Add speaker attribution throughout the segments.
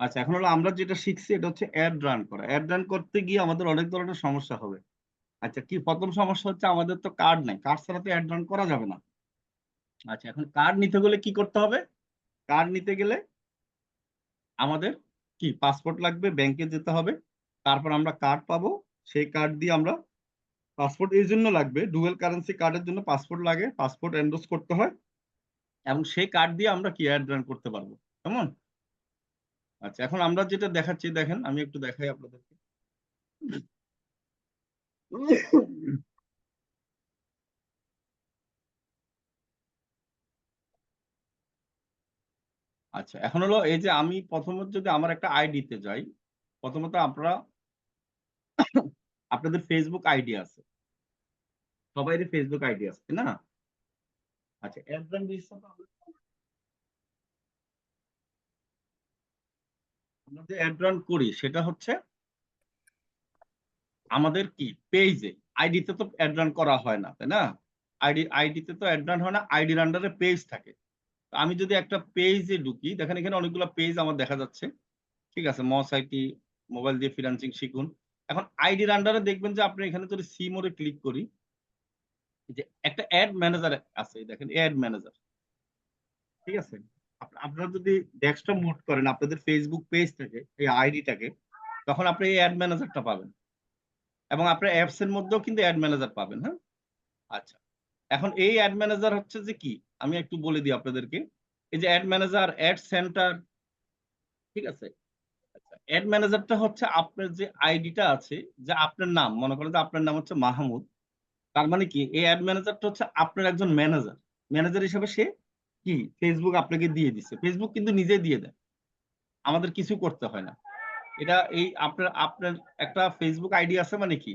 Speaker 1: আচ্ছা এখন হলো আমরা যেটা শিখছি এটা হচ্ছে অ্যাড রান করা। অ্যাড রান করতে গিয়ে আমাদের অনেক ধরনের সমস্যা হবে। আচ্ছা কি প্রথম সমস্যা হচ্ছে আমাদের তো কার্ড নাই। কার্ড ছাড়া তো অ্যাড রান করা যাবে না। আচ্ছা এখন কার্ড নিতে গেলে কি করতে হবে? কার্ড নিতে গেলে আমাদের কি পাসপোর্ট লাগবে ব্যাংকে যেতে হবে। তারপর আমরা কার্ড পাবো। সেই কার্ড দিয়ে আমরা পাসপোর্ট এই জন্য লাগবে। ডুয়েল কারেন্সি কার্ডের জন্য পাসপোর্ট লাগে। পাসপোর্ট এন্ডোজ করতে হয়। এবং সেই কার্ড দিয়ে আমরা কি অ্যাড রান করতে পারব। কেমন? আচ্ছা এখন আমরা যেটা দেখাচ্ছি, দেখেন, আমি একটু দেখাই আপনাদেরকে। আচ্ছা এখন হলো এই যে আমি প্রথমত যদি আমার একটা আইডিতে যাই, প্রথমত আপনারা, আপনাদের ফেসবুক আইডি আছে। সবাইরই ফেসবুক আইডি আছে না? আচ্ছা যে অ্যাড করি, সেটা হচ্ছে আমাদের কি? পেজে আইডিতে তো অ্যাড রান করা হয় না, তাই না? আইডি আইডিতে তো অ্যাড রান হয় না আইডির আন্ডারে পেজ থাকে। আমি যদি একটা পেজে ঢুকি, দেখেন এখানে অনেকগুলো পেজ আমার দেখা যাচ্ছে। ঠিক আছে, মস আইটি, মোবাইল দিয়ে ফিনান্সিং শিখুন। এখন আইডির আন্ডারে দেখবেন যে আপনি এখানে যদি সি মোড়ে ক্লিক করি, যে একটা অ্যাড ম্যানেজার আছে, দেখেন অ্যাড ম্যানেজার ঠিক আছে? আপনারা যদি ডেস্কটপ মোড করেন, আপনাদের ফেসবুক পেজটাকে এই আইডিটাকে তখন আপনি এই অ্যাড ম্যানেজারটা পাবেন। এবং আপনার অ্যাপস এর মধ্যেও কিন্তু অ্যাড ম্যানেজার পাবেন হ্যাঁ? আচ্ছা। এখন এই অ্যাড ম্যানেজার হচ্ছে যে কি? আমি একটু বলে দিই আপনাদেরকে। এই যে অ্যাড ম্যানেজার অ্যাড সেন্টার ঠিক আছে? আচ্ছা অ্যাড ম্যানেজারটা হচ্ছে আপনার যে আইডিটা আছে, যে আপনার নাম, মনে করেন যে আপনার নাম হচ্ছে মাহমুদ। তার মানে কি? এই অ্যাড ম্যানেজারটা হচ্ছে আপনার একজন ম্যানেজার ম্যানেজার হিসেবে সে কি? ফেসবুক আপনাকে দিয়ে দিচ্ছে ফেসবুক কিন্তু নিজে দিয়ে দেয়। আমাদের কিছু করতে হয় না। এটা এই আপনার আপনার একটা ফেসবুক আইডি আছে মানে কি?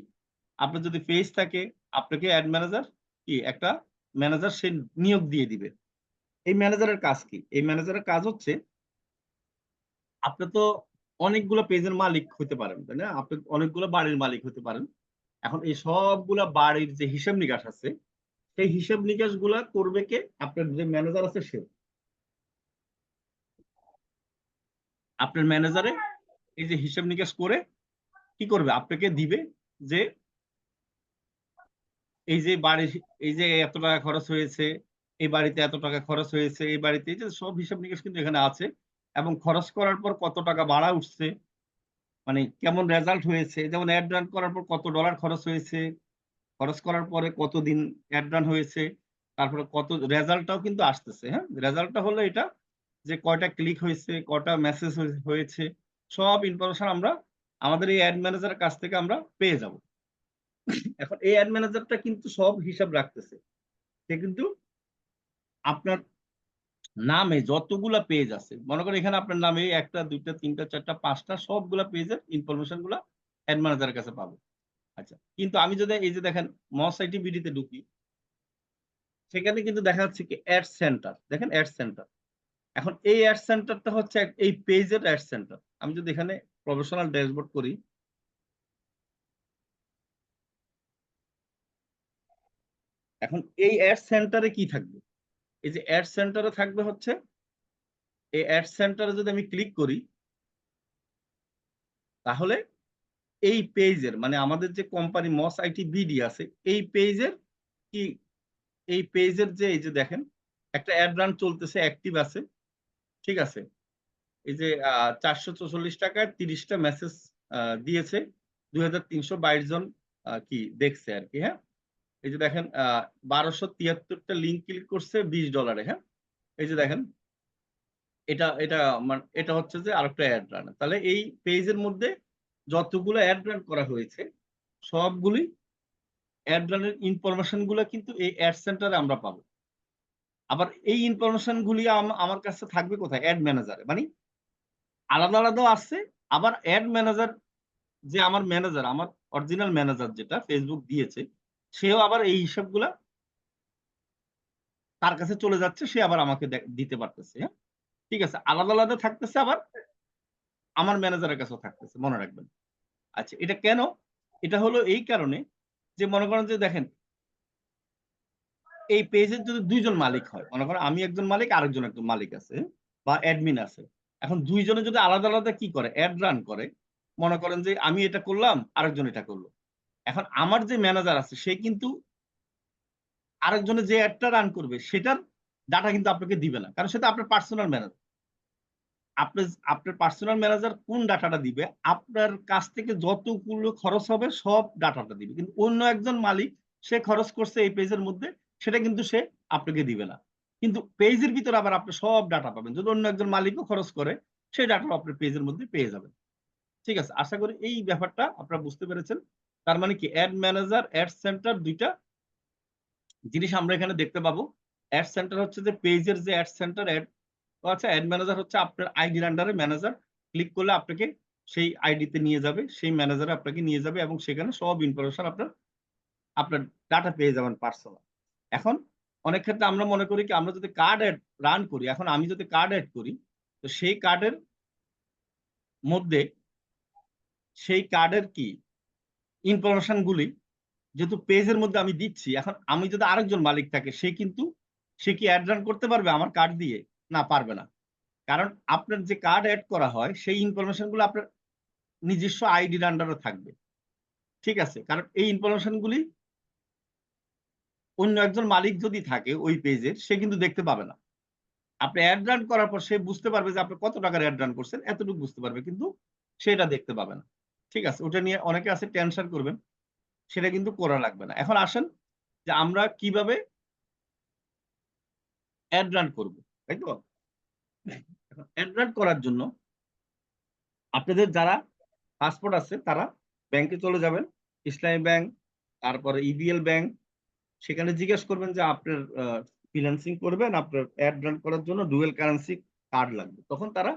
Speaker 1: আপনার যদি পেজ থাকে, আপনাকে অ্যাড ম্যানেজার কি? একটা ম্যানেজার সে নিয়োগ দিয়ে দিবে। এই ম্যানেজারের কাজ কি? এই ম্যানেজারের কাজ হচ্ছে আপনি তো অনেকগুলো পেজের মালিক হতে পারেন, তাই না? আপনি অনেকগুলো বাড়ির মালিক হতে পারেন। এখন এই সবগুলা বাড়ির যে হিসাব নিকাশ আছে সেই হিসাব নিকাশগুলা করবে কে? আপনার যে ম্যানেজার আছে সে। আপনার ম্যানেজারে এই যে হিসাব নিকাশ করে কি করবে? আপনাকে দিবে যে এই যে বাড়ি এই যে এত টাকা খরচ হয়েছে, এই বাড়িতে এত টাকা খরচ হয়েছে, এই বাড়িতে এই যে সব হিসাব নিকাশ কিন্তু এখানে আছে এবং খরচ করার পর কত টাকা ভাড়া উঠছে মানে কেমন রেজাল্ট হয়েছে, যেমন অ্যাড রান করার পর কত ডলার খরচ হয়েছে খরচ করার পরে কতদিন অ্যাড রান হয়েছে, তারপরে কত রেজাল্টটাও কিন্তু আসতেছে হ্যাঁ? রেজাল্টটা হলো এটা যে কয়টা ক্লিক হয়েছে, কয়টা মেসেজ হয়েছে, সব ইনফরমেশন আমরা আমাদের এই অ্যাড ম্যানেজারের কাছ থেকে আমরা পেয়ে যাব। এখন এই অ্যাড ম্যানেজারটা কিন্তু সব হিসাব রাখতেছে। সে কিন্তু আপনার নামে যতগুলা পেজ আছে, মনে করেন এখানে আপনার নামে একটা, দুইটা, তিনটা, চারটা, পাঁচটা সবগুলা পেজের ইনফরমেশনগুলা অ্যাড ম্যানেজারের কাছে পাবো। আচ্ছা কিন্তু আমি যদি এই যে দেখেন মস আইটি বিডিতে ঢুকি, সেখানে কিন্তু দেখা যাচ্ছে কি অ্যাড সেন্টার দেখেন অ্যাড সেন্টার এখন এই অ্যাড সেন্টারটা হচ্ছে এই পেজের অ্যাড সেন্টার আমি যদি এখানে প্রফেশনাল ড্যাশবোর্ড করি, এখন এই অ্যাড সেন্টারে কি থাকবে? এই যে অ্যাড সেন্টারে থাকবে হচ্ছে, এই অ্যাড সেন্টারে যদি আমি ক্লিক করি, তাহলে এই পেজের মানে আমাদের যে কোম্পানি মস আইটি বিডি আছে, এই পেজের কি, এই পেজের যে, এই যে দেখেন, একটা অ্যাড রান চলতেছে অ্যাক্টিভ আছে, ঠিক আছে? এই যে চারশো চৌচল্লিশ টাকায় তিরিশটা মেসেজ দিয়েছে, দুই হাজার তিনশো বাইশ জন কি দেখছে আর কি হ্যাঁ? এই যে দেখেন বারোশো তিয়াত্তরটা লিঙ্ক ক্লিক করছে বিশ ডলারে হ্যাঁ? এই যে দেখেন, এটা এটা মানে এটা হচ্ছে যে আরেকটা অ্যাড রান তাহলে এই পেজের মধ্যে যতগুলো অ্যাড করা হয়েছে, সবগুলি অ্যাড রানের ইনফরমেশনগুলো কিন্তু এই অ্যাড সেন্টারে আমরা পাবো। আবার এই ইনফরমেশন গুলি আমার কাছে থাকবে কোথায়? অ্যাড ম্যানেজারে মানে আলাদা আলাদা আছে আবার অ্যাড ম্যানেজার যে আমার ম্যানেজার আমার অরিজিনাল ম্যানেজার যেটা ফেসবুক দিয়েছে, সেও আবার এই হিসাবগুলা তার কাছে চলে যাচ্ছে, সে আবার আমাকে দিতে পারতেছে হ্যাঁ? ঠিক আছে? আলাদা আলাদা থাকতেছে আবার আমার ম্যানেজারের কাছেও থাকতেছে, মনে রাখবেন। আচ্ছা এটা কেন? এটা হলো এই কারণে যে মনে করেন যে দেখেন, এই পেজের যদি দুইজন মালিক হয়, মনে করেন আমি একজন মালিক, আরেকজন একজন মালিক আছে, বা অ্যাডমিন আছে। এখন দুইজনে যদি আলাদা আলাদা কি করে? অ্যাড রান করে। মনে করেন যে আমি এটা করলাম, আরেকজন এটা করল। এখন আমার যে ম্যানেজার আছে, সে কিন্তু আরেকজনে যে অ্যাডটা রান করবে, সেটার ডাটা কিন্তু আপনাকে দিবে না, কারণ সেটা আপনার পার্সোনাল ম্যানেজার আপনার আপনার পার্সোনাল ম্যানেজার কোন ডাটাটা দিবে? আপনার কাছ থেকে যতগুলো খরচ হবে সব ডাটাটা দিবে। কিন্তু অন্য একজন মালিক সে খরচ করছে এই পেজের মধ্যে, সেটা কিন্তু সে আপনাকে দিবে না। কিন্তু পেজের ভিতরে আবার আপনি সব ডাটা পাবেন। যদি অন্য একজন মালিকও খরচ করে, সেই ডাটা আপনার পেজের মধ্যে পেয়ে যাবেন। ঠিক আছে? আশা করি এই ব্যাপারটা আপনারা বুঝতে পেরেছেন। তার মানে কি? অ্যাড ম্যানেজার অ্যাড সেন্টার দুইটা জিনিস আমরা এখানে দেখতে পাবো। অ্যাড সেন্টার হচ্ছে যে পেজের যে অ্যাড সেন্টার অ্যাড আচ্ছা অ্যাড ম্যানেজার হচ্ছে আপনার আইডির আন্ডারে ম্যানেজার ক্লিক করলে আপনাকে সেই আইডিতে নিয়ে যাবে, সেই ম্যানেজারে আপনাকে নিয়ে যাবে এবং সেখানে সব ইনফরমেশন আপনার আপনার ডাটা পেয়ে যাবেন পার্সোনাল এখন অনেক ক্ষেত্রে আমরা মনে করি কি, আমরা যদি কার্ড অ্যাড রান করি, এখন আমি যদি কার্ড অ্যাড করি, তো সেই কার্ডের মধ্যে সেই কার্ডের কি ইনফরমেশন গুলি যেহেতু পেজের মধ্যে আমি দিচ্ছি, এখন আমি যদি আরেকজন মালিক থাকে, সে কিন্তু, সে কি অ্যাড রান করতে পারবে আমার কার্ড দিয়ে? না পারবে না। কারণ আপনার যে কার্ড অ্যাড করা হয়, সেই ইনফরমেশনগুলো আপনার নিজস্ব আইডির আন্ডারে থাকবে। ঠিক আছে? কারণ এই ইনফরমেশন গুলি অন্য একজন মালিক যদি থাকে ওই পেজের সে কিন্তু দেখতে পাবে না। আপনি অ্যাড রান করার পর সে বুঝতে পারবে যে আপনি কত টাকার অ্যাড রান করছেন, এতটুকু বুঝতে পারবে, কিন্তু সেটা দেখতে পাবে না। ঠিক আছে? ওটা নিয়ে অনেকে আছে টেনশন করবেন, সেটা কিন্তু করা লাগবে না। এখন আসেন যে আমরা কীভাবে অ্যাড রান করব। তাই তো এখন করার জন্য আপনাদের যারা পাসপোর্ট আছে, তারা ব্যাংকে চলে যাবেন ইসলামী ব্যাংক তারপরে ইবিএল ব্যাংক সেখানে জিজ্ঞেস করবেন যে আপনার ফিনান্সিং করবেন, আপনার অ্যাড করার জন্য ডুয়েল কারেন্সি কার্ড লাগবে। তখন তারা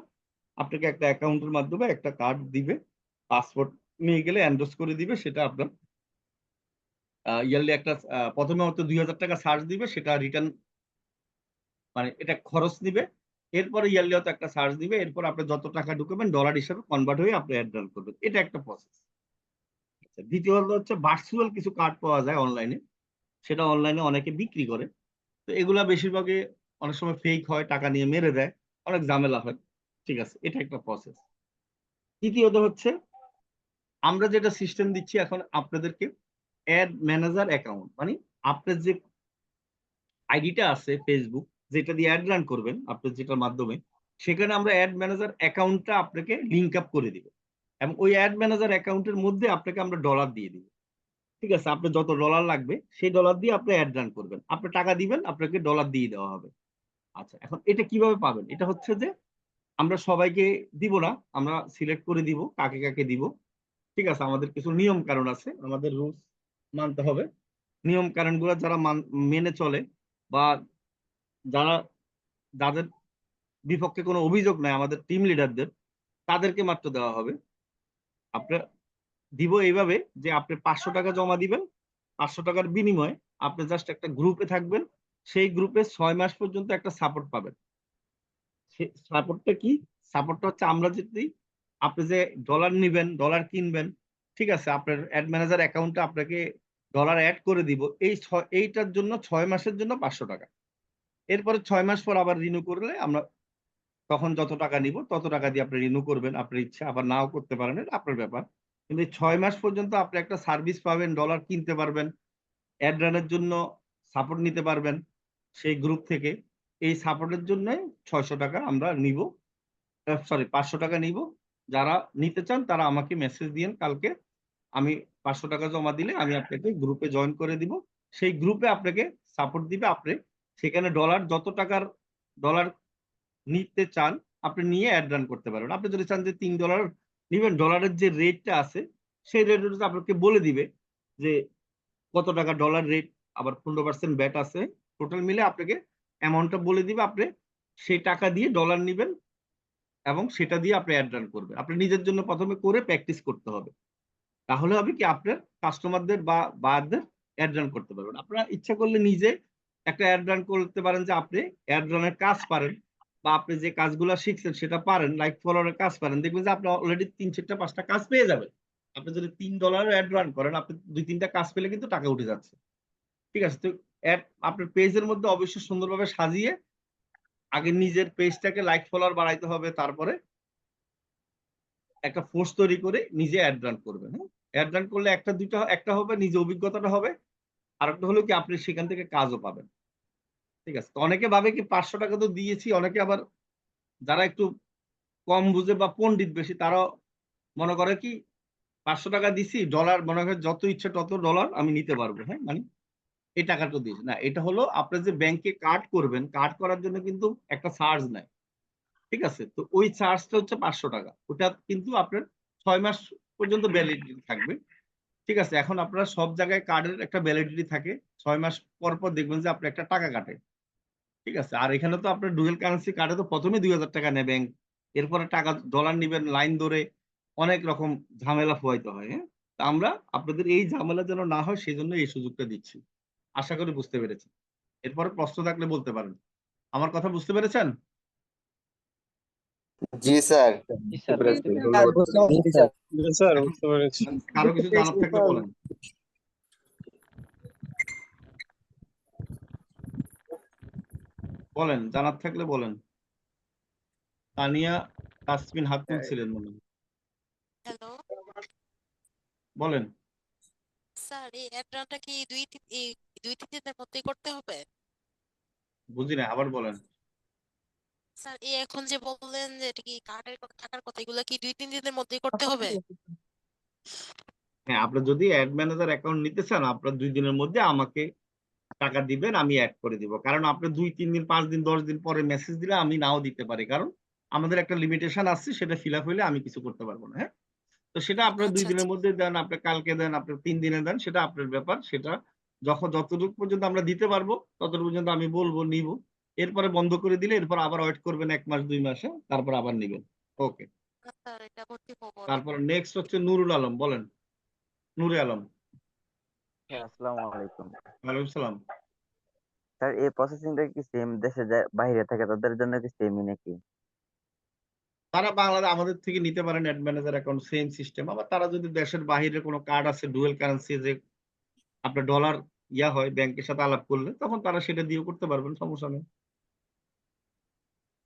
Speaker 1: আপনাকে একটা অ্যাকাউন্টের মাধ্যমে একটা কার্ড দিবে পাসপোর্ট নিয়ে গেলে অ্যান্ডোস করে দিবে, সেটা আপনার ইয়ারলি একটা প্রথমে হয়তো দুই হাজার টাকা চার্জ দিবে, সেটা রিটার্ন মানে এটা খরচ নিবে, এরপরে ইয়ারলি হয়তো একটা চার্জ দিবে এরপর আপনি যত টাকা ঢুকাবেন ডলার হিসাবে কনভার্ট হয়ে আপনি অ্যাড করবেন। এটা একটা প্রসেস দ্বিতীয় হলো হচ্ছে ভার্চুয়াল কিছু কার্ড পাওয়া যায় অনলাইনে সেটা অনলাইনে অনেকে বিক্রি করে। তো এগুলা বেশিরভাগই অনেক সময় ফেক হয়, টাকা নিয়ে মেরে দেয়, অনেক ঝামেলা হয়। ঠিক আছে, এটা একটা প্রসেস তৃতীয়ত হচ্ছে, আমরা যেটা সিস্টেম দিচ্ছি এখন আপনাদেরকে অ্যাড ম্যানেজার অ্যাকাউন্ট মানে আপনার যে আইডিটা আছে ফেসবুক যেটা দিয়ে অ্যাড রান করবেন, আপনার যেটার মাধ্যমে, সেখানে আমরা অ্যাড ম্যানেজার অ্যাকাউন্টটা আপনাকে লিঙ্ক আপ করে দিব। এবং ওই অ্যাড ম্যানেজার অ্যাকাউন্টের মধ্যে আপনাকে আমরা ডলার দিয়ে দিব। ঠিক আছে? আপনার যত ডলার লাগবে, সেই ডলার দিয়ে আপনি অ্যাড রান করবেন। আপনি টাকা দিবেন, আপনাকে ডলার দিয়ে দেওয়া হবে। আচ্ছা এখন এটা কীভাবে পাবেন? এটা হচ্ছে যে, আমরা সবাইকে দিব না, আমরা সিলেক্ট করে দিব, কাকে কাকে দিব। ঠিক আছে? আমাদের কিছু নিয়ম কারণ আছে, আমাদের রুলস মানতে হবে। নিয়ম কারণগুলো যারা মেনে চলে বা যারা যাদের বিপক্ষে কোনো অভিযোগ নাই, আমাদের টিম লিডারদের তাদেরকে মাত্র দেওয়া হবে। আপনার দিব এইভাবে যে আপনি পাঁচশো টাকা জমা দিবেন, পাঁচশো টাকার বিনিময়ে আপনি জাস্ট একটা গ্রুপে থাকবেন, সেই গ্রুপে ছয় মাস পর্যন্ত একটা সাপোর্ট পাবেন। সাপোর্টটা কি? সাপোর্টটা হচ্ছে আমরা যদি আপনি যে ডলার নিবেন ডলার কিনবেন, ঠিক আছে, আপনার অ্যাড ম্যানেজার অ্যাকাউন্টে আপনাকে ডলার অ্যাড করে দিব, এই এইটার জন্য ছয় মাসের জন্য পাঁচশো টাকা। এরপরে ছয় মাস পর আবার রিনিউ করলে আমরা তখন যত টাকা নিব, তত টাকা দিয়ে আপনি রিনিউ করবেন। আপনার ইচ্ছা, আবার নাও করতে পারেন আপনার ব্যাপার। কিন্তু ছয় মাস পর্যন্ত আপনি একটা সার্ভিস পাবেন ডলার কিনতে পারবেন অ্যাড রানের জন্য সাপোর্ট নিতে পারবেন সেই গ্রুপ থেকে। এই সাপোর্টের জন্য ছয়শো টাকা আমরা নিব। সরি পাঁচশো টাকা নিব। যারা নিতে চান তারা আমাকে মেসেজ দিয়েন, কালকে আমি পাঁচশো টাকা জমা দিলে আমি আপনাকে গ্রুপে জয়েন করে দিব। সেই গ্রুপে আপনাকে সাপোর্ট দিবে, আপনি সেখানে ডলার যত টাকার ডলার নিতে চান, আপনি নিয়ে অ্যাড রান করতে পারবেন। আপনি যদি চান যে তিন ডলার নিবেন ডলারের যে রেটটা আছে, সেই রেট আপনাকে বলে দিবে যে কত টাকা ডলার রেট আবার পনেরো পার্সেন্ট ব্যাট আছে। টোটাল মিলে আপনাকে অ্যামাউন্টটা বলে দিবে, আপনি সেই টাকা দিয়ে ডলার নিবেন এবং সেটা দিয়ে আপনি অ্যাড রান করবেন। আপনি নিজের জন্য প্রথমে করে প্র্যাকটিস করতে হবে। তাহলে হবে কি, আপনার কাস্টমারদের বা বায়ারদের অ্যাড রান করতে পারবেন। আপনারা ইচ্ছা করলে নিজে একটা অ্যাড রান করতে পারেন যে আপনি অ্যাড রানের কাজ পারেন বা আপনি যে কাজগুলো শিখছেন সেটা পারেন লাইক ফলোয়ারের কাজ পারেন, দেখবেন যে আপনি অলরেডি তিন চারটা, পাঁচটা কাজ পেয়ে যাবেন। আপনি যদি তিন ডলারের অ্যাড রান করেন, আপনি দুই তিনটা কাজ পেলে কিন্তু টাকা উঠে যাচ্ছে। ঠিক আছে? তো অ্যাড আপনার পেজের মধ্যে অবশ্যই সুন্দরভাবে সাজিয়ে আগে নিজের পেজটাকে লাইক ফলোয়ার বাড়াইতে হবে, তারপরে একটা ফোর্স তৈরি করে নিজে অ্যাড রান করবেন হ্যাঁ? অ্যাড রান করলে একটা দুইটা, একটা হবে নিজে অভিজ্ঞতাটা হবে আর একটা হলো কি আপনি সেখান থেকে কাজও পাবেন। ঠিক আছে। তো অনেকে ভাবে কি পাঁচশো টাকা তো দিয়েছি, অনেকে আবার যারা একটু কম বুঝে বা পণ্ডিত বেশি তারা মনে করে কি পাঁচশো টাকা দিছি ডলার মনে করে যত ইচ্ছে তত ডলার আমি নিতে পারব। হ্যাঁ মানে এই টাকাটা দিয়েছি। না, এটা হলো আপনার যে ব্যাংকে কার্ড করবেন কার্ড করার জন্য কিন্তু একটা চার্জ নেয়। ঠিক আছে? তো ওই চার্জটা হচ্ছে পাঁচশো টাকা। ওটা কিন্তু আপনার ছয় মাস পর্যন্ত ভ্যালিডিটি থাকবে। ঠিক আছে? এখন আপনারা সব জায়গায় কার্ডের একটা ভ্যালিডিটি থাকে। ছয় মাস পর পর দেখবেন যে আপনার একটা টাকা কাটে। ঠিক আছে? আর এখানে তো আপনার ডুয়েল কারেন্সি কার্ডে তো প্রথমে দুই হাজার টাকা নেয় ব্যাংক এরপরে টাকা ডলার নিবেন লাইন ধরে অনেক রকম ঝামেলা পোয়াইতে হয় হ্যাঁ? তা আমরা আপনাদের এই ঝামেলা যেন না হয় সেই জন্য এই সুযোগটা দিচ্ছি। আশা করি বুঝতে পেরেছি এরপরে প্রশ্ন থাকলে বলতে পারেন। আমার কথা বুঝতে পেরেছেন?
Speaker 2: জি স্যার।
Speaker 3: স্যার। বুঝতে পেরেছি।
Speaker 1: কারও কিছু জানার থাকলে বলেন। বলেন জানার থাকলে বলেন। তানিয়া তাসমিন হাত তুলছিলেন মনে
Speaker 4: হ্যালো
Speaker 1: বলেন।
Speaker 4: স্যার এই অ্যাড্রানটা কি দুই এই দুই তিন দিনের মধ্যেই করতে হবে?
Speaker 1: বুঝি না আবার বলেন।
Speaker 4: স্যার এই এখন যে বললেন যে এটা কি কার্ডের টাকার কথা এগুলো কি দুই তিন দিনের মধ্যেই করতে হবে?
Speaker 1: হ্যাঁ আপনার যদি অ্যাড ম্যানেজার অ্যাকাউন্ট নিতে চান আপনার দুই দিনের মধ্যে আমাকে টাকা দিবেন আমি অ্যাড করে দিব। কারণ আপনার দুই তিন দিন পাঁচ দিন দশ দিন পরে মেসেজ দিলে আমি নাও দিতে পারি। কারণ আমাদের একটা লিমিটেশন আছে সেটা ফিল আপ হইলে আমি কিছু করতে পারব না হ্যাঁ? তো সেটা আপনার দুই
Speaker 4: আচ্ছা,
Speaker 1: দিনের
Speaker 4: আচ্ছা।
Speaker 1: মধ্যে দেন আপনার কালকে দেন আপনার তিন দিনে দেন সেটা আপনার ব্যাপার। সেটা যখন যতটুকু পর্যন্ত আমরা দিতে পারব ততটুকু পর্যন্ত আমি বলব নিব। এরপরে বন্ধ করে দিলে এরপর আবার ওয়েট করবেন এক মাস দুই মাসে তারপর আবার নিবেন। ওকে
Speaker 4: না।
Speaker 1: তারপর নেক্সট হচ্ছে নুরুল আলম বলেন। নুরে আলম।
Speaker 2: হ্যাঁ, আসসালামু আলাইকুম।
Speaker 1: ওয়ালাইকুম সালাম।
Speaker 2: স্যার এই প্রসেসিংটা কি সেম দেশে বাইরে থাকে তাদের জন্য কি সেমই নাকি?
Speaker 1: তারা বাংলাদেশ আমাদের থেকে নিতে পারেন ad manager account same system আবার তারা যদি দেশের বাইরে কোনো কার্ড আছে ডুয়েল কারেন্সি যে আপনার ডলার ইয়া হয় ব্যাংকের সাথে আলাপ করলে তখন তারা সেটা দিয়েও করতে পারবেন সমস্যা নেই।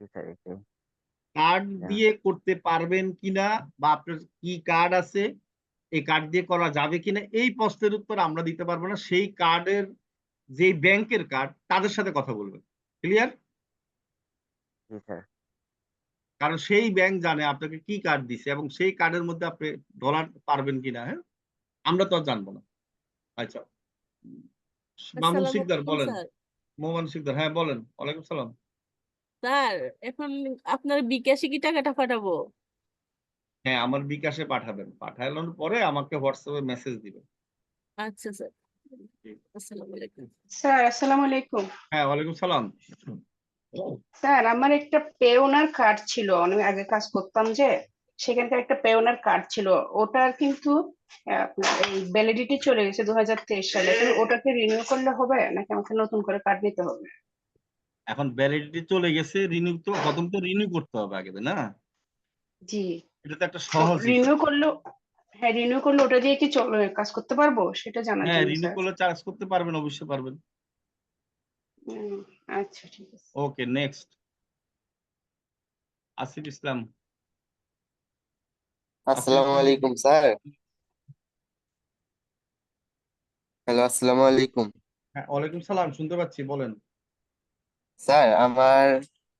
Speaker 2: জি স্যার এটাই
Speaker 1: কার্ড দিয়ে করতে পারবেন কিনা বা আপনার কি কার্ড আছে এই কার্ড দিয়ে করা যাবে কিনা এই প্রশ্নের উত্তর আমরা দিতে পারব না। সেই কার্ডের যে ব্যাংকের কার্ড তাদের সাথে কথা বলবেন ক্লিয়ার কারণ সেই ব্যাংক জানে আপনাকে কি কার্ড দিছে এবং সেই কার্ডের মধ্যে আপনি ডলার পারবেন কিনা হ্যাঁ? আমরা তো আর জানব না। আচ্ছা। মামুন শিকদার বলেন।
Speaker 5: স্যার।
Speaker 1: মোহাম্মদ শিকদার হ্যাঁ বলেন। ওয়ালাইকুম সালাম।
Speaker 5: স্যার এখন আপনার বিকাশে কি টাকাটা পাঠাবো?
Speaker 1: হ্যাঁ আমার বিকাশে পাঠাবেন। পাঠানোর পরে আমাকে হোয়াটসঅ্যাপে মেসেজ দিবেন।
Speaker 5: আচ্ছা স্যার। আসসালামু আলাইকুম।
Speaker 6: স্যার আসসালামু আলাইকুম।
Speaker 1: হ্যাঁ ওয়ালাইকুম সালাম।
Speaker 6: স্যার আমার একটা পেওনার কার্ড ছিল। অনেক আগে কাজ করতাম যে সেখানকার একটা পেওনার কার্ড ছিল। ওটার কিন্তু ভ্যালিডিটি চলে গেছে দু হাজার তেইশ সালে। তো ওটাকে রিনিউ করলে হবে? নাকি আমাকে নতুন করে কার্ড নিতে হবে?
Speaker 1: এখন ভ্যালিডিটি চলে গেছে রিনিউ তো প্রথম তো রিনিউ করতে হবে আগে না?
Speaker 6: জি।
Speaker 1: এটা তো একটা সহজ
Speaker 6: রিনিউ করলে হ্যাঁ রিনিউ করলে ওটা দিয়ে কি চল কাজ করতে পারব? সেটা জানার
Speaker 1: হ্যাঁ রিনিউ করলে চার্জ করতে পারবেন অবশ্যই পারবেন।
Speaker 6: আচ্ছা ঠিক আছে।
Speaker 1: Okay next Asif Islam.
Speaker 2: আসসালামু আলাইকুম স্যার। হ্যালো আসসালামু আলাইকুম।
Speaker 1: হ্যাঁ ওয়ালাইকুম সালাম শুনতে পাচ্ছি বলেন।
Speaker 2: স্যার আমার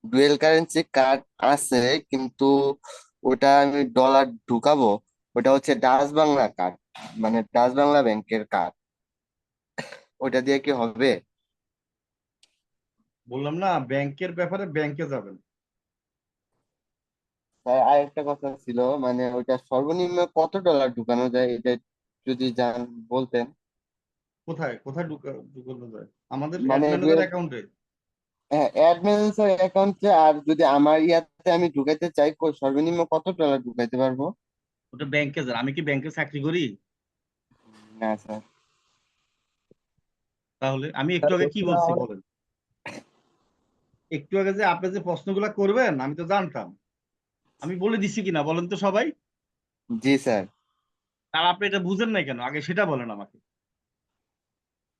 Speaker 2: ডুয়েল কারেন্সি কার্ড আছে কিন্তু ওটা আমি ডলার ঢুকাবো ওটা হচ্ছে ডাচ বাংলা কার্ড মানে ডাচ বাংলা ব্যাংকের কার্ড ওটা দিয়ে কি হবে?
Speaker 1: বললাম না ব্যাংকের ব্যাপারে ব্যাংকে যাবেন।
Speaker 2: আরেকটা কথা ছিল মানে ওটা সর্বনিম্ন কত ডলার ঢুকানো যায় এটা যদি জান বলতেন।
Speaker 1: কোথায় কোথায় ঢুকা ঢুকানো যায়? আমাদের
Speaker 2: মানে
Speaker 1: অ্যাকাউন্টে
Speaker 2: হ্যাঁ অ্যাডমিনের অ্যাকাউন্টে আর যদি আমার ইয়াতে আমি ঢুকাইতে চাই সর্বনিম্ন কত ডলার ঢুকাইতে পারব?
Speaker 1: ওটা ব্যাংকে যান আমি কি ব্যাংকে চাকরি করি?
Speaker 2: না স্যার
Speaker 1: তাহলে আমি একটু আগে কি বলছি বলেন? একটু আগে যে আপনি যে প্রশ্নগুলো করবেন আমি তো জানতাম। আমি বলে দিছি কিনা বলেন তো সবাই।
Speaker 2: জি স্যার
Speaker 1: আর আপনি এটা বুঝেন নাই কেন? আগে সেটা বলেন আমাকে।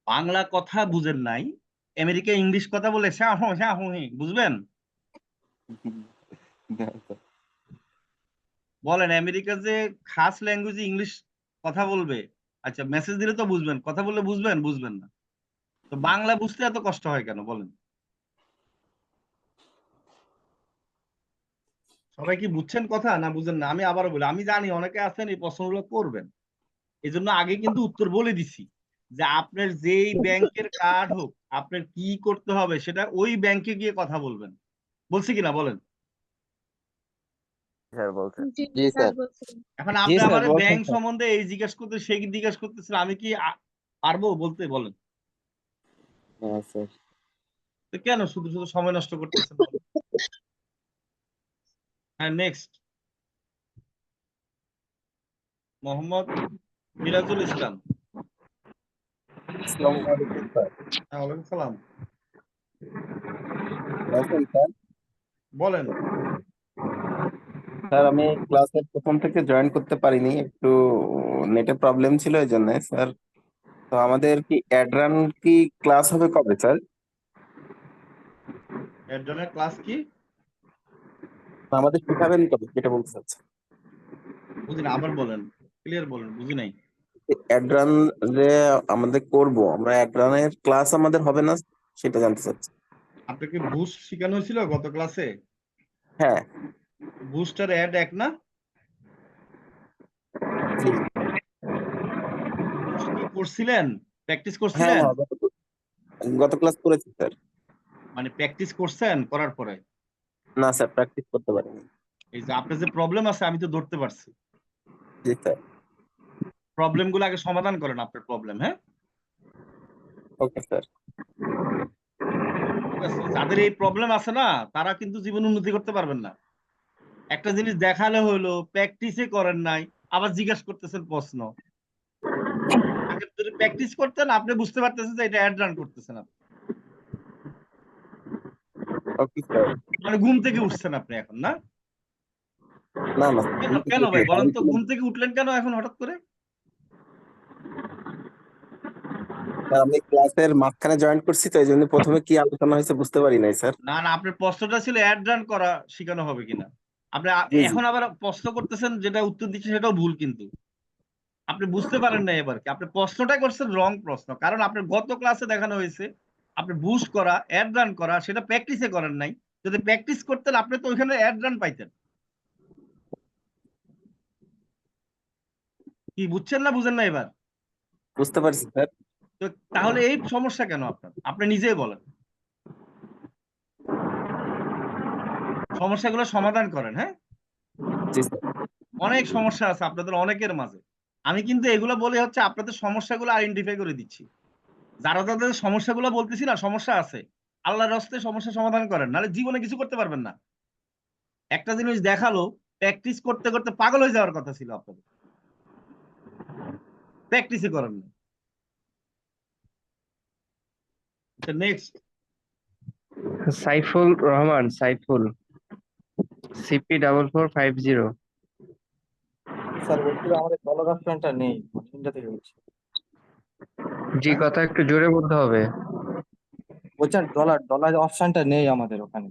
Speaker 1: বাংলা কথা বুঝেন নাই। আমেরিকা ইংলিশ কথা বলে শ্যাহ শ্যাহ বুঝবেন? বলেন, আমেরিকা যে খাস ল্যাঙ্গুয়েজে ইংলিশ কথা বলবে। আচ্ছা মেসেজ দিলে তো বুঝবেন, কথা বললে বুঝবেন বুঝবেন না। তো বাংলা বুঝতে এত কষ্ট হয় কেন, বলেন। সবাই কি বুঝছেন কথা না বুঝেন না? আমি আবারও বলি, আমি জানি অনেকে আছেন এই প্রশ্নগুলো করবেন। এই জন্য আগে কিন্তু উত্তর বলে দিছি। যে আপনার যেই ব্যাংকের কার্ড হোক আপনার কি করতে হবে সেটা ওই ব্যাংকে গিয়ে কথা বলবেন। বলছি কিনা বলেন।
Speaker 2: জি স্যার
Speaker 1: এখন আপনি আমার ব্যাংক সম্বন্ধে এই জিজ্ঞাসা করতে সেই জিজ্ঞাসা করতেছেন আমি কি পারব বলতে বলেন। তো কেন শুধু শুধু সময় নষ্ট করতেছেন? হ্যাঁ নেক্সট মোহাম্মদ মিরাজুল ইসলাম
Speaker 3: আসসালামু আলাইকুম স্যার
Speaker 1: হ্যাঁ ওয়ালাইকুম সালাম বলেন।
Speaker 3: স্যার আমি ক্লাসের প্রথম থেকে জয়েন করতে পারিনি একটু নেটে প্রবলেম ছিল এই জন্য স্যার। তো আমাদের কি অ্যাডরান কি ক্লাস হবে কবে স্যার?
Speaker 1: একজনের ক্লাস কি?
Speaker 3: আমাদের শিখাবেন কবে যেটা বলতে চাচ্ছি
Speaker 1: বুঝি না আবার বলেন ক্লিয়ার বলেন বুঝি নাই।
Speaker 3: অ্যাডরান যে আমাদের করব আমরা অ্যাডরানের ক্লাস আমাদের হবে না সেটা জানতে চাচ্ছি।
Speaker 1: আপনাকে বুস্ট শেখানো হয়েছিল গত ক্লাসে
Speaker 3: হ্যাঁ।
Speaker 1: বুস্টার অ্যাড এক না? করছিলেন প্র্যাকটিস করছিলেন?
Speaker 3: হ্যাঁ, গত ক্লাস করেছি স্যার।
Speaker 1: মানে প্র্যাকটিস করছেন করার পরে?
Speaker 3: না স্যার প্র্যাকটিস করতে পারিনি।
Speaker 1: এই যে আপনার যে প্রবলেম আছে আমি তো ধরতে পারছি।
Speaker 3: জি স্যার।
Speaker 1: প্রবলেমগুলো আগে সমাধান করেন আপনার প্রবলেম হ্যাঁ?
Speaker 3: ওকে স্যার
Speaker 1: যাদের এই প্রবলেম আছে না তারা কিন্তু জীবন উন্নতি করতে পারবেন না। একটা জিনিস দেখালে হলো প্র্যাকটিসে করেন নাই আবার জিজ্ঞাসা করতেছেন প্রশ্ন। আগে যদি প্র্যাকটিস করতেন আপনি বুঝতে পারতেছেন যে এটা অ্যাড রান করতেছেন আপনি। মানে ঘুম থেকে উঠছেন আপনি এখন না?
Speaker 3: না না
Speaker 1: কেন কেন ভাই বলেন তো ঘুম থেকে উঠলেন কেন এখন হঠাৎ করে
Speaker 3: স্যার, আমি ক্লাসের মাঝখানে জয়েন করছি তো এই জন্য প্রথমে কি আলোচনা হয়েছে বুঝতে পারি নাই স্যার।
Speaker 1: না না আপনার প্রশ্নটা ছিল অ্যাড রান করা শেখানো হবে কিনা। আপনি। এখন আবার প্রশ্ন করতেছেন যেটা উত্তর দিচ্ছে সেটাও ভুল কিন্তু। আপনি বুঝতে পারেন না এবার কি। আপনি প্রশ্নটা করছেন রং প্রশ্ন। কারণ আপনার গত ক্লাসে দেখানো হয়েছে আপনি বুস্ট করা অ্যাড রান করা সেটা প্র্যাকটিসে করেন নাই। যদি প্র্যাকটিস করতেন আপনি তো ওইখানে অ্যাড রান পাইতেন। কি বুঝছেন না বুঝেন না এবার?
Speaker 3: বুঝতে পারছি স্যার।
Speaker 1: তো তাহলে এই সমস্যা কেন আপনার? আপনি নিজেই বলেন। সমস্যাগুলো সমাধান করেন হ্যাঁ? অনেক সমস্যা আছে আপনাদের অনেকের মাঝে। আমি কিন্তু এগুলো বলে হচ্ছে আপনাদের সমস্যাগুলো আইডেন্টিফাই করে দিচ্ছি। যারা তাদের সমস্যাগুলো বলতেছি না সমস্যা আছে। আল্লাহর রস্তে সমস্যা সমাধান করেন নাহলে জীবনে কিছু করতে পারবেন না। একটা জিনিস দেখাল প্র্যাকটিস করতে করতে পাগল হয়ে যাওয়ার কথা ছিল আপনাদের। প্র্যাকটিসই করেন না next
Speaker 7: Saiful Rahman Saiful. CP double four five zero
Speaker 8: sir বলছিল আমাদের ডলার অপশনটা নেই মানে থেকে বলছি
Speaker 7: জি কথা একটু জোরে বলতে হবে।
Speaker 8: বলছেন ডলার ডলার অপশনটা নেই আমাদের ওখানে।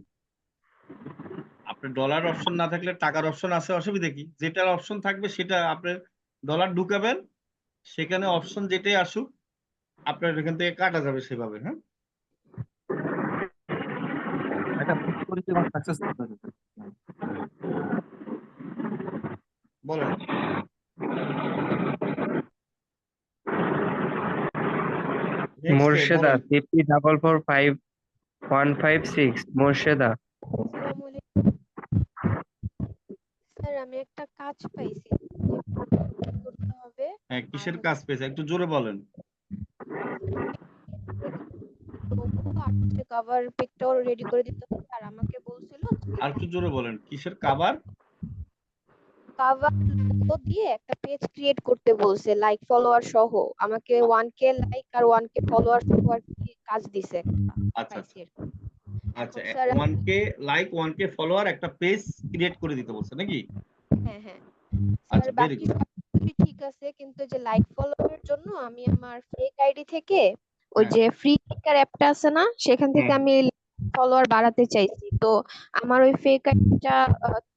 Speaker 1: আপনার ডলার অপশন না থাকলে টাকার অপশন আছে অসুবিধা কি? যেটার অপশন থাকবে সেটা আপনি ডলার ঢুকাবেন সেখানে অপশন যেটাই আসুক আপনার এখান থেকে কাটা যাবে সেভাবে হ্যাঁ
Speaker 8: এটা বুক করেছি এবং সাকসেস
Speaker 1: বলেন। Next day,
Speaker 7: Morsheda CP double four five one five six Morsheda.
Speaker 9: Sir আমি একটা কাজ পাইছি। করতে হবে
Speaker 1: হ্যাঁ কিসের কাজ পেয়েছে? একটু জোরে বলেন।
Speaker 9: কভার পিকটাও রেডি করে দিতে আমাকে বলছিল
Speaker 1: আর একটু জোরে বলেন কিসের
Speaker 9: কভার লোগো দিয়ে একটা পেজ ক্রিয়েট করতে বলছে লাইক ফলোয়ার সহ। আমাকে ওয়ান কে লাইক আর ওয়ান কে ফলোয়ার সহ আর কাজ দিছে
Speaker 1: আচ্ছা। আচ্ছা।
Speaker 9: Sir,
Speaker 1: one K like one K follower একটা পেজ ক্রিয়েট করে দিতে বলছে নাকি?
Speaker 9: হ্যাঁ হ্যাঁ।
Speaker 1: আচ্ছা ভেরি
Speaker 9: ঠিক আছে কিন্তু যে লাইক ফলোয়ারের জন্য আমি আমার ফেক আইডি থেকে ওই
Speaker 1: হ্যাঁ।
Speaker 9: যে ফ্রি টিকার অ্যাপটা আছে না সেখান থেকে আমি ফলোয়ার বাড়াতে চাইছি। তো আমার ওই ফেক আইডিটা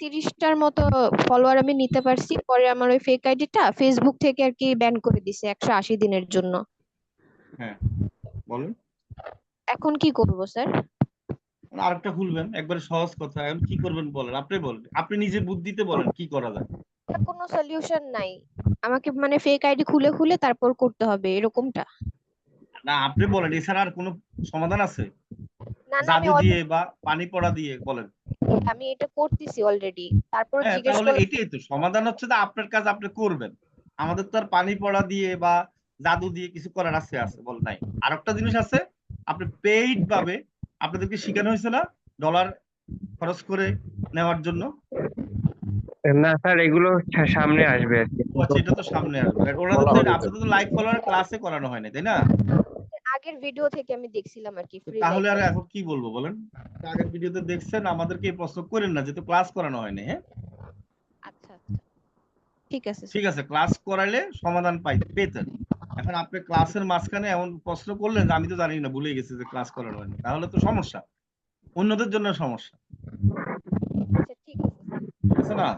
Speaker 9: তিরিশটার মতো ফলোয়ার আমি নিতে পারছি। পরে আমার ওই ফেক আইডিটা ফেসবুক থেকে আর কি ব্যান করে দিছে একশো আশি দিনের জন্য।
Speaker 1: হ্যাঁ বলেন।
Speaker 9: এখন কি করব স্যার?
Speaker 1: আরেকটা খুলবেন একবারে সহজ কথা। এখন কি করবেন বলেন আপনি বলেন আপনি নিজে বুদ্ধিতে বলেন কি করা যায়।
Speaker 9: কোনো সলিউশন নাই। আমাকে মানে ফেক আইডি খুলে খুলে তারপর করতে হবে এরকমটা।
Speaker 1: না আপনি বলেন এছাড়া আর কোনো সমাধান আছে? জাদু দিয়ে বা পানি পড়া দিয়ে বলেন।
Speaker 9: আমি এটা করতেছি অলরেডি তারপর
Speaker 1: হ্যাঁ
Speaker 9: জিজ্ঞেস
Speaker 1: তাহলে এটাই তো। সমাধান হচ্ছে যে আপনার কাজ আপনি করবেন। আমাদের তো আর পানি পড়া দিয়ে বা জাদু দিয়ে কিছু করার আছে আছে বল নাই। আর একটা জিনিস আছে আপনি পেইড ভাবে আপনাদেরকে শেখানো হয়েছে না ডলার খরচ করে নেওয়ার জন্য?
Speaker 7: না স্যার এগুলো সামনে আসবে আর কি।
Speaker 1: আচ্ছা এটা তো সামনে আসবে।
Speaker 8: বলা
Speaker 1: তো আপনাদের তো লাইক ফলোয়ার ক্লাসে করানো হয় না তাই না?
Speaker 9: আগের ভিডিও থেকে আমি দেখছিলাম আর কি
Speaker 1: তাহলে আর এখন কি বলব বলেন? আগের ভিডিওতে দেখছেন আমাদেরকে এই প্রশ্ন করেন না যেহেতু ক্লাস করানো হয়নি হ্যাঁ?
Speaker 9: আচ্ছা আচ্ছা। ঠিক আছে
Speaker 1: ঠিক আছে ক্লাস করাইলে সমাধান পাই পেতেন এখন আপনি ক্লাসের মাঝখানে এমন প্রশ্ন করলেন যে আমি তো জানি না ভুলে গেছি যে ক্লাস করানো হয়নি। তাহলে তো সমস্যা অন্যদের জন্য সমস্যা।
Speaker 9: আচ্ছা ঠিক আছে।
Speaker 1: ঠিক আছে না?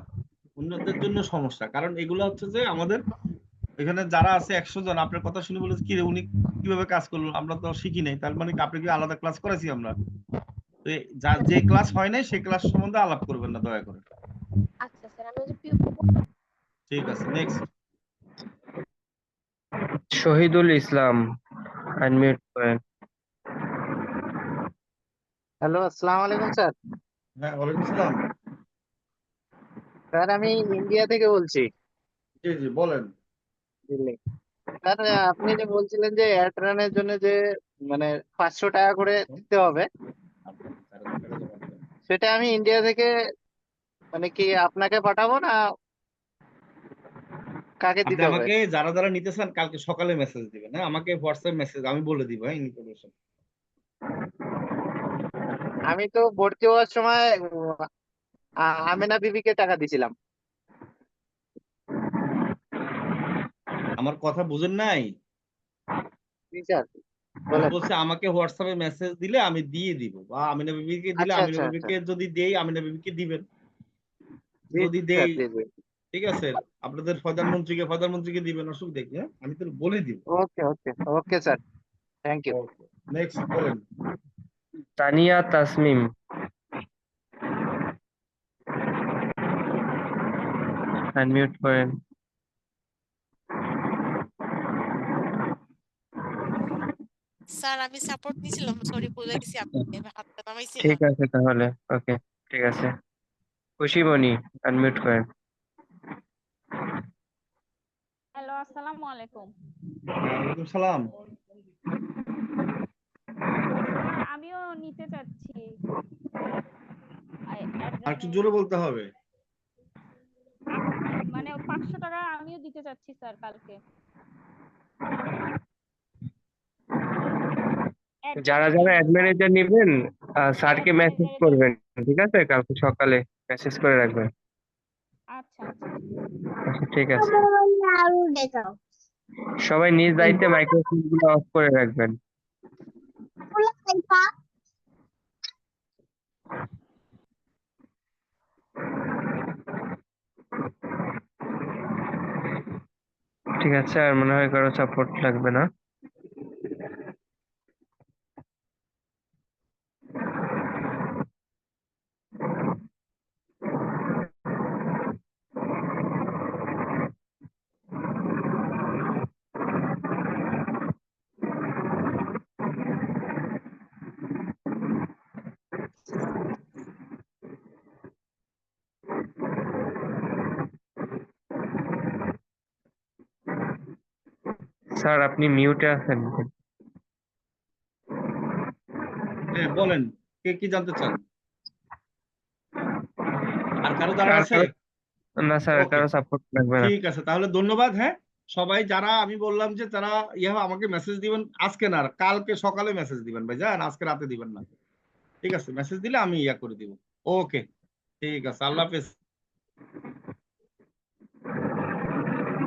Speaker 1: অন্যদের জন্য সমস্যা কারণ এগুলো হচ্ছে যে আমাদের এখানে যারা আছে একশো জন আপনার কথা শুনে বলেছে কি রে উনি কীভাবে কাজ করল? আমরা তো শিখি নাই। তার মানে কি আপনি কি আলাদা ক্লাস করেছি আমরা? যা- ক্লাস হয় নাই সেই ক্লাস সম্বন্ধে আলাপ করবেন না দয়া করে।
Speaker 9: আচ্ছা স্যার আমি ওই যে পিউ-
Speaker 1: ঠিক আছে নেক্সট
Speaker 7: শহীদুল ইসলাম আনমিউট করেন।
Speaker 10: হ্যালো আসসালামু আলাইকুম স্যার।
Speaker 1: হ্যাঁ ওয়ালাইকুম আসসালাম।
Speaker 10: স্যার আমি ইন্ডিয়া থেকে বলছি।
Speaker 1: জি জি বলেন।
Speaker 10: দিল্লি স্যার আপনি যে বলছিলেন যে অ্যাড রানের জন্য যে মানে পাঁচশো টাকা করে দিতে হবে সেটা আমি ইন্ডিয়া থেকে মানে কি আপনাকে পাঠাবো না কাকে দিতে হবে?
Speaker 1: আমাকে যারা যারা নিতে চান কালকে সকালে মেসেজ দিবেন হ্যাঁ? আমাকে হোয়াটসঅ্যাপ মেসেজ আমি বলে দিব হ্যাঁ ইনফরমেশন
Speaker 10: আমি তো ভর্তি হওয়ার সময় আমেনা বিবিকে টাকা দিছিলাম।
Speaker 1: আমার কথা বুঝেন নাই? বলছি আমাকে হোয়াটসঅ্যাপে মেসেজ দিলে আমি দিয়ে দিব। বা আমিনা বিবিকে দিলে
Speaker 10: আচ্ছা,
Speaker 1: আমিনা
Speaker 10: আচ্ছা,
Speaker 1: বিবিকে যদি দেই আমিনা বিবিকে দিবেন। যদি দেই ঠিক আছে? আপনাদের প্রধানমন্ত্রীকে প্রধানমন্ত্রীকে দিবেন অসুবিধা কি হ্যাঁ? আমি তো বলে দিব।
Speaker 10: Okay okay okay sir. Thank you
Speaker 1: next বলেন।
Speaker 7: তানিয়া তাসমিম। আনমিউট করেন।
Speaker 4: স্যার আমি সাপোর্ট নিছিলাম সরি ভুলে গেছি আপনাকে হাতটা নামাইছিলাম।
Speaker 7: ঠিক আছে তাহলে ওকে ঠিক আছে। খুশিমণি আনমিউট করেন।
Speaker 5: হ্যালো আসসালামু আলাইকুম।
Speaker 1: ওয়ালাইকুম সালাম।
Speaker 5: আমিও নিতে চাচ্ছি।
Speaker 1: একটু জোরে বলতে হবে।
Speaker 5: মানে পাঁচশো টাকা আমিও দিতে চাচ্ছি স্যার কালকে।
Speaker 7: যারা যারা অ্যাড ম্যানেজার নেবেন স্যারকে মেসেজ করবেন ঠিক আছে? কালকে সকালে মেসেজ করে রাখবেন।
Speaker 5: আচ্ছা
Speaker 7: আচ্ছা। ঠিক আছে। সবাই নিজ দায়িত্বে মাইক্রোফোনগুলো অফ করে রাখবেন। ঠিক আছে আর মনে হয় কারও সাপোর্ট লাগবে না। স্যার আপনি মিউটে আছেন।
Speaker 1: হ্যাঁ বলেন কে কি জানতে চান? আর কারও জানা
Speaker 7: আর
Speaker 1: আছে?
Speaker 7: কারো- না স্যার
Speaker 1: Okay.
Speaker 7: কারও সাপোর্ট লাগবে না।
Speaker 1: ঠিক আছে তাহলে ধন্যবাদ হ্যাঁ। সবাই যারা আমি বললাম যে তারা ইয়ে আমাকে মেসেজ দিবেন আজকে না কালকে সকালে মেসেজ দিবেন ভাই জান আজকে রাতে দিবেন না। ঠিক আছে মেসেজ দিলে আমি ইয়া করে দিব। ওকে ঠিক আছে আল্লাহ হাফেজ।